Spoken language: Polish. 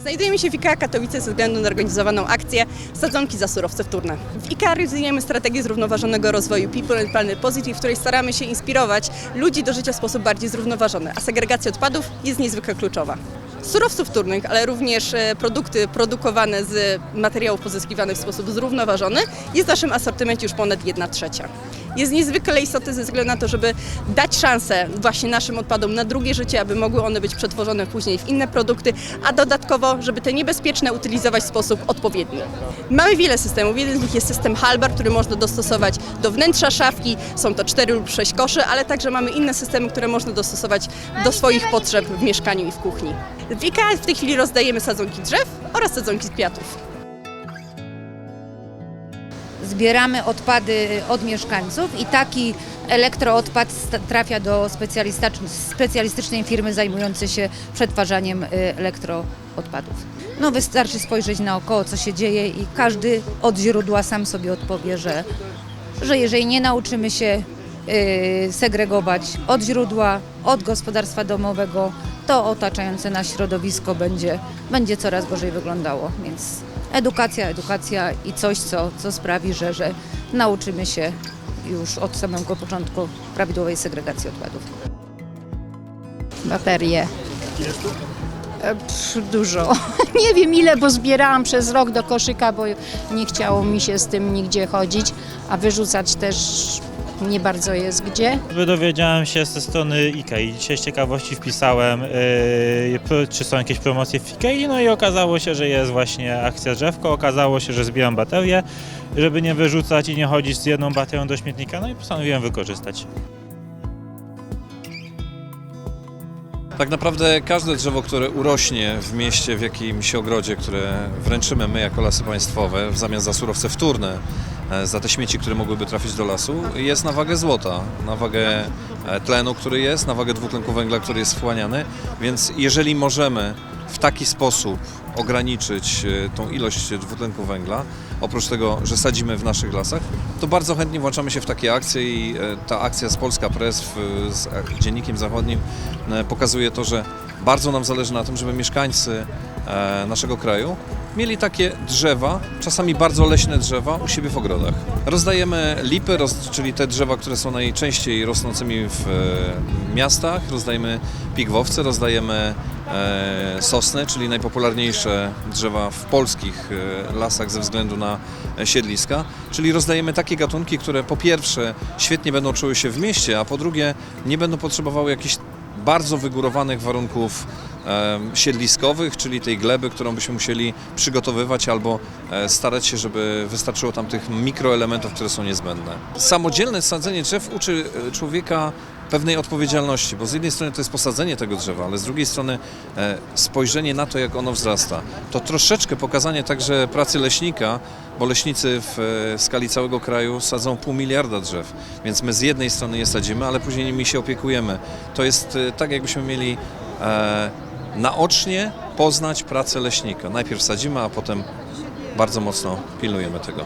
Znajdujemy się w IKEA Katowice ze względu na organizowaną akcję Sadzonki za surowce wtórne. W IKEA realizujemy strategię zrównoważonego rozwoju People and Planet Positive, w której staramy się inspirować ludzi do życia w sposób bardziej zrównoważony, a segregacja odpadów jest niezwykle kluczowa. Surowców wtórnych, ale również e, produkty produkowane z materiałów pozyskiwanych w sposób zrównoważony jest w naszym asortymencie już ponad 1 trzecia. Jest niezwykle istotny ze względu na to, żeby dać szansę właśnie naszym odpadom na drugie życie, aby mogły one być przetworzone później w inne produkty, a dodatkowo, żeby te niebezpieczne utylizować w sposób odpowiedni. Mamy wiele systemów. Jeden z nich jest system Halbar, który można dostosować do wnętrza szafki. Są to 4 lub 6 koszy, ale także mamy inne systemy, które można dostosować do swoich potrzeb w mieszkaniu i w kuchni. W IKEA w tej chwili rozdajemy sadzonki drzew oraz sadzonki kwiatów. Zbieramy odpady od mieszkańców i taki elektroodpad trafia do specjalistycz- specjalistycznej firmy zajmującej się przetwarzaniem y, elektroodpadów. No wystarczy spojrzeć naokoło, co się dzieje i każdy od źródła sam sobie odpowie, że, że jeżeli nie nauczymy się y, segregować od źródła, od gospodarstwa domowego, to otaczające nas środowisko będzie, będzie coraz gorzej wyglądało. Więc edukacja, edukacja i coś, co, co sprawi, że, że nauczymy się już od samego początku prawidłowej segregacji odpadów. baterie. E, Dużo. Nie wiem ile, bo zbierałam przez rok do koszyka, bo nie chciało mi się z tym nigdzie chodzić, a wyrzucać też nie bardzo jest gdzie. Dowiedziałem się ze strony IKEA. Dzisiaj z ciekawości wpisałem, yy, czy są jakieś promocje w IKEA, no i okazało się, że jest właśnie akcja drzewko. Okazało się, że zbieram baterię, żeby nie wyrzucać i nie chodzić z jedną baterią do śmietnika, no i postanowiłem wykorzystać. Tak naprawdę każde drzewo, które urośnie w mieście, w jakimś ogrodzie, które wręczymy my jako lasy państwowe w zamian za surowce wtórne, za te śmieci, które mogłyby trafić do lasu, jest na wagę złota, na wagę e, tlenu, który jest, na wagę dwutlenku węgla, który jest wchłaniany, więc jeżeli możemy w taki sposób ograniczyć e, tą ilość dwutlenku węgla, oprócz tego, że sadzimy w naszych lasach, to bardzo chętnie włączamy się w takie akcje i e, ta akcja z Polska Press z e, Dziennikiem Zachodnim e, pokazuje to, że bardzo nam zależy na tym, żeby mieszkańcy e, naszego kraju mieli takie drzewa, czasami bardzo leśne drzewa u siebie w ogrodach. Rozdajemy lipy, czyli te drzewa, które są najczęściej rosnącymi w e, miastach, rozdajemy pigwowce, rozdajemy e, sosny, czyli najpopularniejsze drzewa w polskich e, lasach ze względu na e, siedliska, czyli rozdajemy takie gatunki, które po pierwsze świetnie będą czuły się w mieście, a po drugie nie będą potrzebowały jakichś bardzo wygórowanych warunków e, siedliskowych, czyli tej gleby, którą byśmy musieli przygotowywać albo e, starać się, żeby wystarczyło tam tych mikroelementów, które są niezbędne. Samodzielne sadzenie drzew uczy e, człowieka pewnej odpowiedzialności, bo z jednej strony to jest posadzenie tego drzewa, ale z drugiej strony e, spojrzenie na to, jak ono wzrasta. To troszeczkę pokazanie także pracy leśnika, bo leśnicy w skali całego kraju sadzą pół miliarda drzew, więc my z jednej strony je sadzimy, ale później nimi się opiekujemy. To jest tak, jakbyśmy mieli naocznie poznać pracę leśnika. Najpierw sadzimy, a potem bardzo mocno pilnujemy tego.